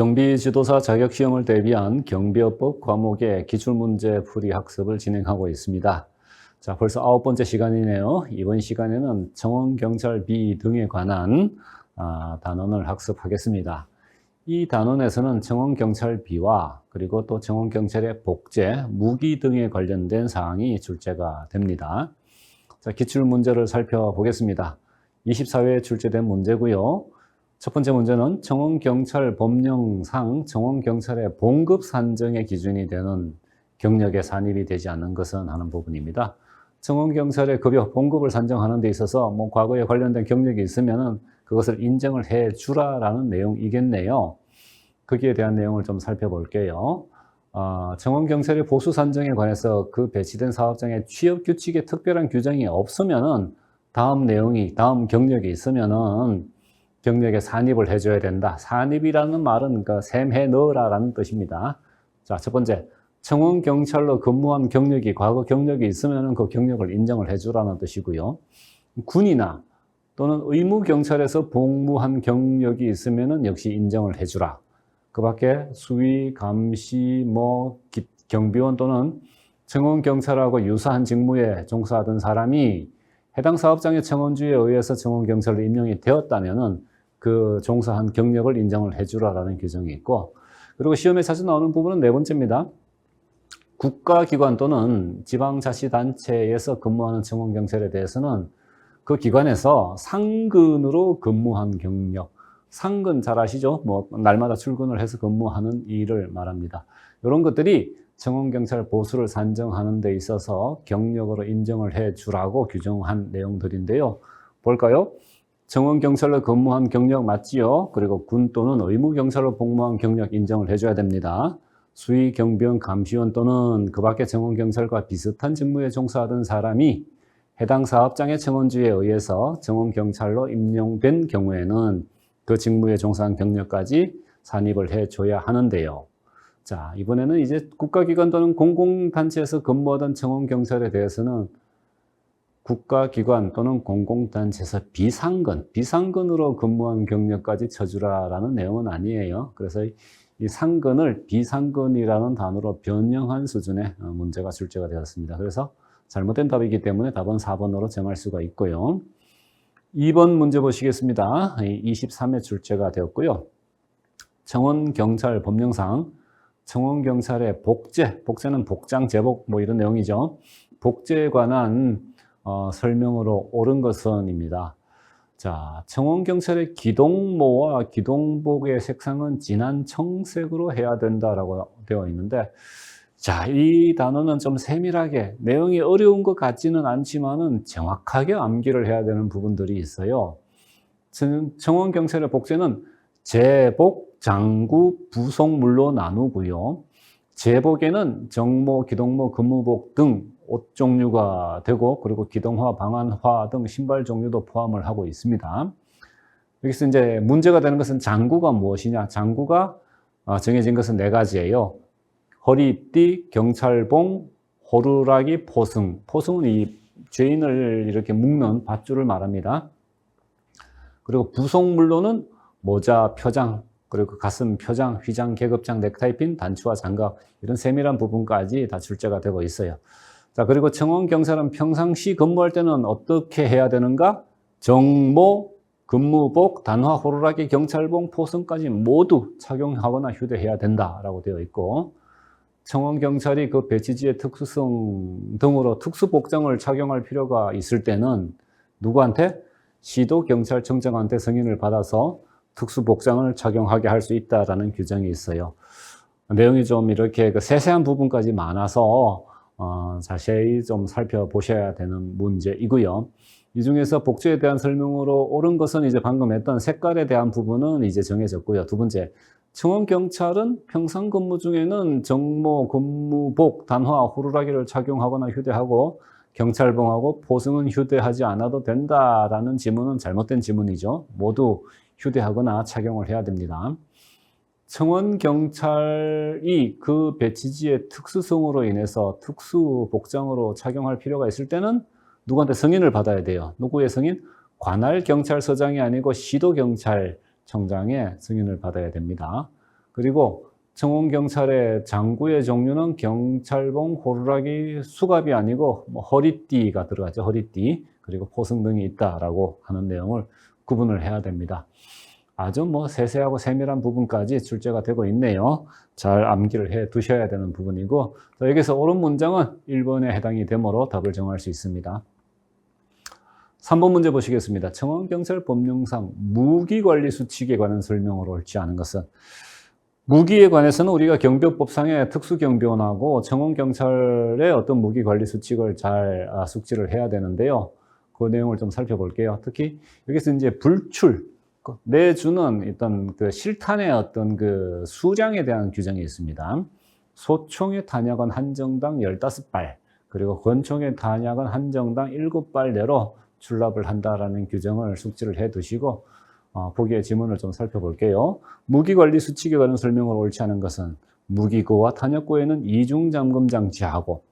경비지도사 자격시험을 대비한 경비업법 과목의 기출문제 풀이 학습을 진행하고 있습니다. 자, 벌써 아홉 번째 시간이네요. 이번 시간에는 청원경찰비 등에 관한 아, 단원을 학습하겠습니다. 이 단원에서는 청원경찰비와 그리고 또 청원경찰의 복제, 무기 등에 관련된 사항이 출제가 됩니다. 자, 기출문제를 살펴보겠습니다. 24회에 출제된 문제고요. 첫 번째 문제는 청원경찰 법령상 청원경찰의 봉급 산정의 기준이 되는 경력에 산입이 되지 않는 것은 하는 부분입니다. 청원경찰의 급여, 봉급을 산정하는 데 있어서 뭐 과거에 관련된 경력이 있으면은 그것을 인정을 해 주라라는 내용이겠네요. 거기에 대한 내용을 좀 살펴볼게요. 어, 청원경찰의 보수 산정에 관해서 그 배치된 사업장의 취업 규칙에 특별한 규정이 없으면은 다음 내용이, 다음 경력이 있으면은 경력에 산입을 해줘야 된다. 산입이라는 말은 그 샘해 넣으라라는 뜻입니다. 자, 첫 번째. 청원 경찰로 근무한 경력이 과거 경력이 있으면 그 경력을 인정을 해주라는 뜻이고요. 군이나 또는 의무 경찰에서 복무한 경력이 있으면 역시 인정을 해주라. 그밖에 수위, 감시, 뭐 기- 경비원 또는 청원 경찰하고 유사한 직무에 종사하던 사람이 해당 사업장의 청원주에 의해서 청원 경찰로 임명이 되었다면은 그 종사한 경력을 인정을 해주라라는 규정이 있고 그리고 시험에 자주 나오는 부분은 네 번째입니다. 국가기관 또는 지방자치단체에서 근무하는 청원경찰에 대해서는 그 기관에서 상근으로 근무한 경력, 상근 잘 아시죠? 뭐 날마다 출근을 해서 근무하는 일을 말합니다. 이런 것들이 청원경찰 보수를 산정하는 데 있어서 경력으로 인정을 해 주라고 규정한 내용들인데요. 볼까요? 정원경찰로 근무한 경력 맞지요? 그리고 군 또는 의무경찰로 복무한 경력 인정을 해줘야 됩니다. 수의 경비원 감시원 또는 그 밖의 정원경찰과 비슷한 직무에 종사하던 사람이 해당 사업장의 청원주에 의해서 정원경찰로 임용된 경우에는 그 직무에 종사한 경력까지 산입을 해줘야 하는데요. 자, 이번에는 이제 국가기관 또는 공공단체에서 근무하던 청원경찰에 대해서는 국가기관 또는 공공단체에서 비상근, 비상근으로 근무한 경력까지 쳐주라라는 내용은 아니에요. 그래서 이 상근을 비상근이라는 단어로 변형한 수준의 어, 문제가 출제가 되었습니다. 그래서 잘못된 답이기 때문에 답은 4번으로 정할 수가 있고요. 2번 문제 보시겠습니다. 23회 출제가 되었고요. 청원경찰 법령상 청원경찰의 복제, 복제는 복장, 제복 뭐 이런 내용이죠. 복제에 관한 어, 설명으로 옳은 것은입니다. 자, 청원경찰의 기동모와 기동복의 색상은 진한 청색으로 해야 된다라고 되어 있는데, 자, 이 단어는 좀 세밀하게 내용이 어려운 것 같지는 않지만은 정확하게 암기를 해야 되는 부분들이 있어요. 청- 청원경찰의 복제는 제복, 장구, 부속물로 나누고요. 제복에는 정모, 기동모, 근무복 등 옷 종류가 되고 그리고 기동화, 방한화 등 신발 종류도 포함을 하고 있습니다. 여기서 이제 문제가 되는 것은 장구가 무엇이냐? 장구가 어, 정해진 것은 네 가지예요. 허리띠, 경찰봉, 호루라기, 포승. 포승은 이 죄인을 이렇게 묶는 밧줄을 말합니다. 그리고 부속물로는 모자, 표장, 그리고 가슴 표장, 휘장, 계급장, 넥타이 핀, 단추와 장갑 이런 세밀한 부분까지 다 출제가 되고 있어요. 자, 그리고 청원 경찰은 평상시 근무할 때는 어떻게 해야 되는가? 정모, 근무복, 단화, 호루라기, 경찰봉, 포승까지 모두 착용하거나 휴대해야 된다라고 되어 있고 청원 경찰이 그 배치지의 특수성 등으로 특수 복장을 착용할 필요가 있을 때는 누구한테 시도 경찰청장한테 승인을 받아서 특수 복장을 착용하게 할 수 있다라는 규정이 있어요. 내용이 좀 이렇게 그 세세한 부분까지 많아서 어, 자세히 좀 살펴보셔야 되는 문제이고요. 이 중에서 복제에 대한 설명으로 옳은 것은 이제 방금 했던 색깔에 대한 부분은 이제 정해졌고요. 두 번째, 청원경찰은 평상 근무 중에는 정모, 근무복, 단화, 호루라기를 착용하거나 휴대하고 경찰봉하고 포승은 휴대하지 않아도 된다라는 지문은 잘못된 지문이죠. 모두 휴대하거나 착용을 해야 됩니다. 청원 경찰이 그 배치지의 특수성으로 인해서 특수 복장으로 착용할 필요가 있을 때는 누구한테 승인을 받아야 돼요. 누구의 승인? 관할 경찰서장이 아니고 시도 경찰청장의 승인을 받아야 됩니다. 그리고 청원 경찰의 장구의 종류는 경찰봉, 호루라기, 수갑이 아니고 뭐 허리띠가 들어가죠. 허리띠. 그리고 포승 등이 있다라고 하는 내용을 구분을 해야 됩니다. 아주 뭐 세세하고 세밀한 부분까지 출제가 되고 있네요. 잘 암기를 해 두셔야 되는 부분이고 자, 여기서 옳은 문장은 1번에 해당이 되므로 답을 정할 수 있습니다. 3번 문제 보시겠습니다. 청원경찰 법령상 무기관리 수칙에 관한 설명으로 옳지 않은 것은 무기에 관해서는 우리가 경비법상의 특수경비원하고 청원경찰의 어떤 무기관리 수칙을 잘 아, 숙지를 해야 되는데요. 그 내용을 좀 살펴볼게요. 특히 여기서 이제 불출, 그 내주는 일단 그 실탄의 어떤 그 수량에 대한 규정이 있습니다. 소총의 탄약은 한 정당 15발, 그리고 권총의 탄약은 한 정당 7발 내로 출납을 한다라는 규정을 숙지를 해 두시고 어, 보기의 지문을 좀 살펴볼게요. 무기관리 수칙에 관한 설명을 옳지 않은 것은 무기고와 탄약고에는 이중 잠금 장치하고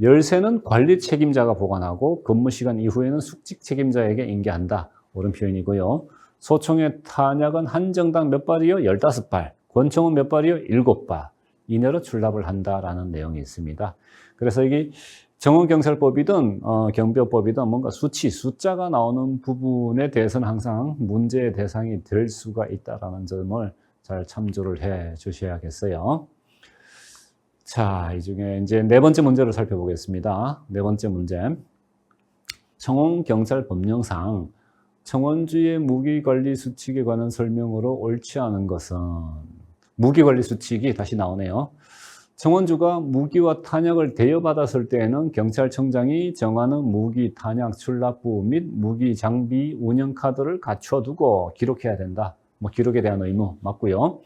열쇠는 관리 책임자가 보관하고 근무 시간 이후에는 숙직 책임자에게 인계한다. 옳은 표현이고요. 소총의 탄약은 한 정당 몇 발이요? 15발. 권총은 몇 발이요? 7발. 이내로 출납을 한다라는 내용이 있습니다. 그래서 이게 정원경찰법이든 어, 경비법이든 뭔가 수치, 숫자가 나오는 부분에 대해서는 항상 문제의 대상이 될 수가 있다라는 점을 잘 참조를 해 주셔야겠어요. 자, 이 중에 이제 네 번째 문제를 살펴보겠습니다. 네 번째 문제. 청원 경찰 법령상 청원주의 무기관리 수칙에 관한 설명으로 옳지 않은 것은 무기관리 수칙이 다시 나오네요. 청원주가 무기와 탄약을 대여받았을 때에는 경찰청장이 정하는 무기 탄약 출납부 및 무기 장비 운영 카드를 갖춰두고 기록해야 된다. 뭐 기록에 대한 의무 맞고요.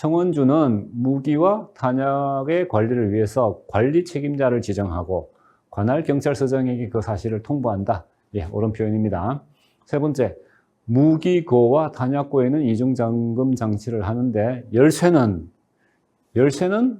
청원주는 무기와 탄약의 관리를 위해서 관리 책임자를 지정하고 관할 경찰서장에게 그 사실을 통보한다. 예, 옳은 표현입니다. 세 번째, 무기고와 탄약고에는 이중 잠금 장치를 하는데 열쇠는 열쇠는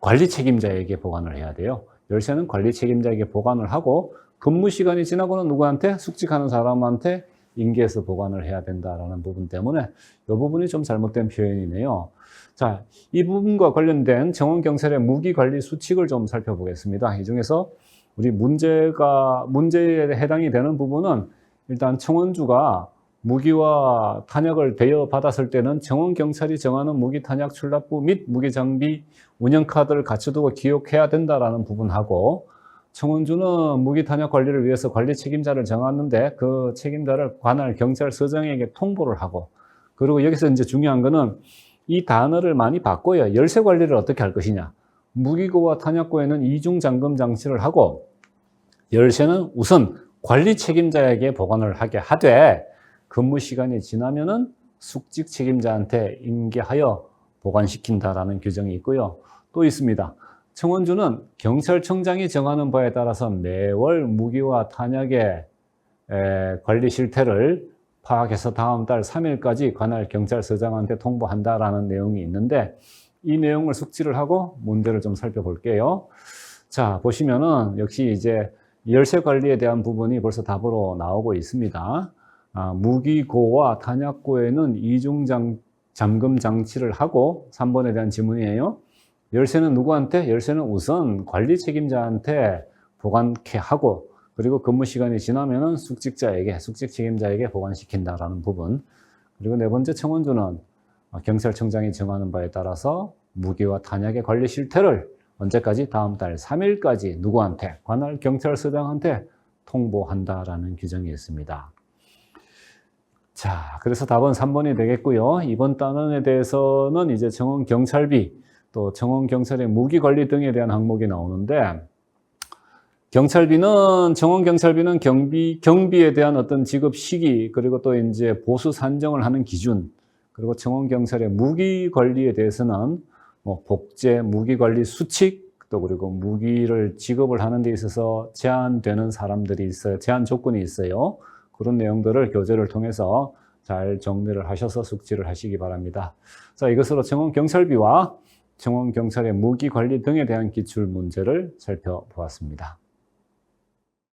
관리 책임자에게 보관을 해야 돼요. 열쇠는 관리 책임자에게 보관을 하고 근무 시간이 지나고는 누구한테 숙직하는 사람한테 인계해서 보관을 해야 된다라는 부분 때문에 이 부분이 좀 잘못된 표현이네요. 자, 이 부분과 관련된 정원경찰의 무기관리 수칙을 좀 살펴보겠습니다. 이 중에서 우리 문제가, 문제에 해당이 되는 부분은 일단 청원주가 무기와 탄약을 대여받았을 때는 정원경찰이 정하는 무기 탄약 출납부 및 무기 장비 운영 카드를 갖춰두고 기록해야 된다라는 부분하고 청원주는 무기 탄약 관리를 위해서 관리 책임자를 정하는데 그 책임자를 관할 경찰 서장에게 통보를 하고 그리고 여기서 이제 중요한 거는 이 단어를 많이 바꿔요. 열쇠 관리를 어떻게 할 것이냐. 무기고와 탄약고에는 이중 잠금 장치를 하고 열쇠는 우선 관리 책임자에게 보관을 하게 하되 근무 시간이 지나면은 숙직 책임자한테 인계하여 보관시킨다라는 규정이 있고요. 또 있습니다. 청원주는 경찰청장이 정하는 바에 따라서 매월 무기와 탄약의 관리 실태를 파악해서 다음 달 3일까지 관할 경찰서장한테 통보한다라는 내용이 있는데 이 내용을 숙지를 하고 문제를 좀 살펴볼게요. 자, 보시면은 역시 이제 열쇠 관리에 대한 부분이 벌써 답으로 나오고 있습니다. 아, 무기고와 탄약고에는 이중 장, 잠금 장치를 하고 3번에 대한 지문이에요. 열쇠는 누구한테? 열쇠는 우선 관리 책임자한테 보관케 하고 그리고 근무 시간이 지나면은 숙직자에게, 숙직 책임자에게 보관시킨다라는 부분. 그리고 네 번째 청원주는 경찰청장이 정하는 바에 따라서 무기와 탄약의 관리 실태를 언제까지? 다음 달 3일까지 누구한테? 관할 경찰서장한테 통보한다라는 규정이 있습니다. 자, 그래서 답은 3번이 되겠고요. 이번 단원에 대해서는 이제 정원 경찰비, 또 정원 경찰의 무기 관리 등에 대한 항목이 나오는데 경찰비는 정원 경찰비는 경비 경비에 대한 어떤 지급 시기 그리고 또 이제 보수 산정을 하는 기준 그리고 정원 경찰의 무기 관리에 대해서는 뭐 복제 무기 관리 수칙 또 그리고 무기를 지급을 하는 데 있어서 제한되는 사람들이 있어요. 제한 조건이 있어요. 그런 내용들을 교재를 통해서 잘 정리를 하셔서 숙지를 하시기 바랍니다. 자, 이것으로 정원 경찰비와 정원 경찰의 무기 관리 등에 대한 기출 문제를 살펴보았습니다.